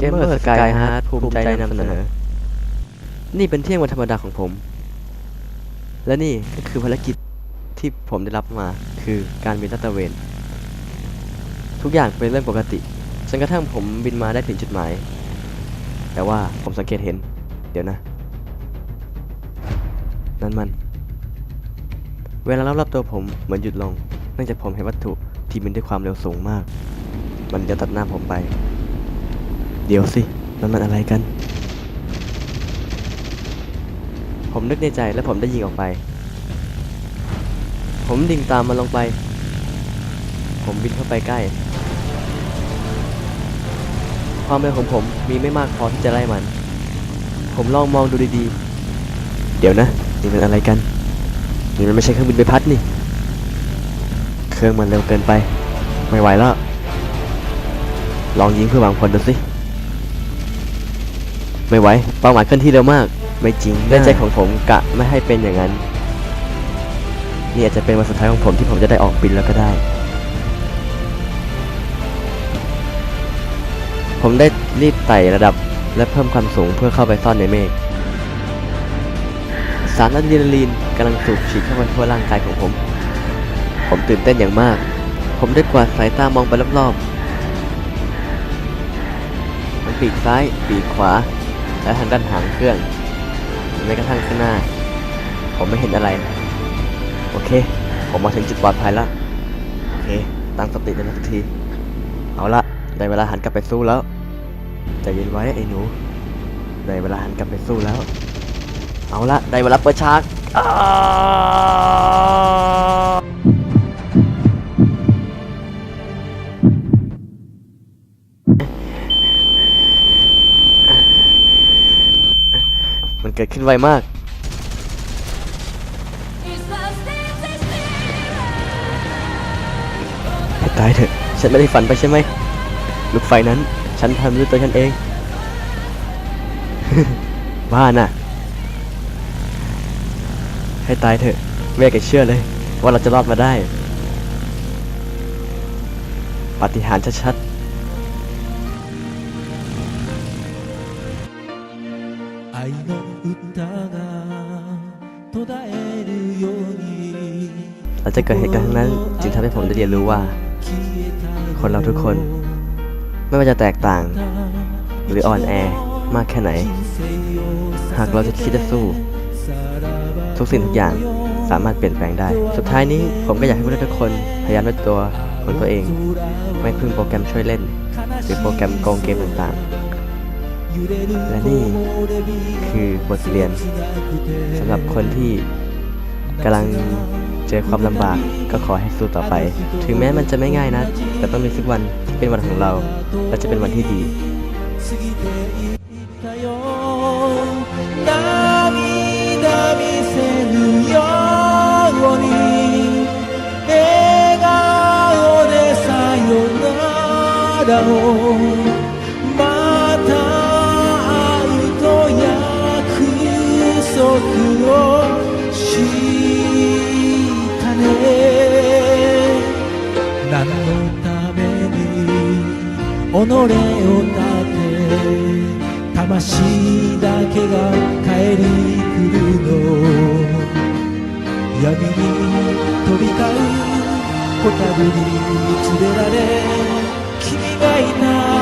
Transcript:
เกมเมอร์สกายฮาร์ดภูมิใจนำเสนอ นี่เป็นเที่ยงวันธรรมดาของผม และนี่ก็คือภารกิจที่ผมได้รับมาคือการบินลาดตระเวน ทุกอย่างเป็นเรื่องปกติจนกระทั่งผมบินมาได้ถึงจุดหมาย แต่ว่าผมสังเกตเห็น เดี๋ยวนะ นั่นมัน เวลารอบๆตัวผมเหมือนหยุดลงเนื่องจากผมเห็นวัตถุที่บินด้วยความเร็วสูงมาก มันจะตัดหน้าผมไป เดี๋ยวสินั่นมันอะไรกัน ผมนึกในใจและผมได้ยิงออกไป ผมดิ่งตามมันลงไป ผมบินเข้าไปใกล้ ความเร็วของผมมีไม่มากพอที่จะไล่มัน ผมลองมองดูดีๆ เดี๋ยวนะ นี่มันอะไรกัน นี่มันไม่ใช่เครื่องบินใบพัดนี่ เครื่องมันเร็วเกินไป ไม่ไหวแล้ว ลองยิงเพื่อหวังผลดูสิ ไม่ไหวเป้าหมายเคลื่อนที่เร็วมาก ไม่จริงในใจของผมกะไม่ให้เป็นอย่างนั้น นี่อาจจะเป็นวันสุดท้ายของผมที่ผมจะได้ออกบินแล้วก็ได้ ผมได้รีบไต่ระดับและเพิ่มความสูงเพื่อเข้าไปซ่อนในเมฆสารอะดรีนาลีนกำลังสูบฉีดเข้าไปทั่วร่างกายของผม ผมตื่นเต้นอย่างมาก ผมได้กวาดสายตามองไปรอบๆทั้งปีกซ้าย ปีกขวา และทางด้านหางเครื่องแม้กระทั่งข้างหน้า ผมไม่เห็นอะไร โอเค ผมมาถึงจุดปลอดภัยแล้ว โอเค ตั้งสติได้สักที เอาละได้เวลาหันกลับไปสู้แล้วใจเย็นไว้ไอ้หนู ได้เวลาหันกลับไปสู้แล้ว เอาละได้เวลาเปิดฉาก เกิดขึ้นไวมาก ตายเถอะ ฉันไม่ได้ฝันไปใช่ไหม ลูกไฟนั้น ฉันทำด้วยตัวฉันเอง บ้าน่ะ ให้ตายเถอะแม่แกเชื่อเลย ว่าเราจะรอดมาได้ ปฏิหารชัด愛 歌が途絶えるように ๆหลังจากเกิดเหตุการณ์ครั้งนั้น จึงทำให้ผมได้เรียนรู้ว่า 消えた คนเราทุกคน ไม่ว่าจะแตกต่าง หรืออ่อนแอมากแค่ไหน หากเราจะคิดจะสู้ ทุกสิ่งทุกอย่างสามารถเปลี่ยนแปลงได้ สุดท้ายนี้ผมก็อยากให้พวกเราทุกคนพยายามด้วยตัวของตัวเอง ไม่พึ่งโปรแกรมช่วยเล่น หรือโปรแกรมโกงเกมต่างๆ และนี่คือบทเรียนสำหรับคนที่กำลังเจอความลำบากก็ขอให้สู้ต่อไป ถึงแม้มันจะไม่ง่ายนะ แต่ต้องมีสักวันที่เป็นวันของเรา และจะเป็นวันที่ดี「ま束をしたね何のために己を立て魂だけが帰り来るの。闇に飛び交う蛍に連れられ君が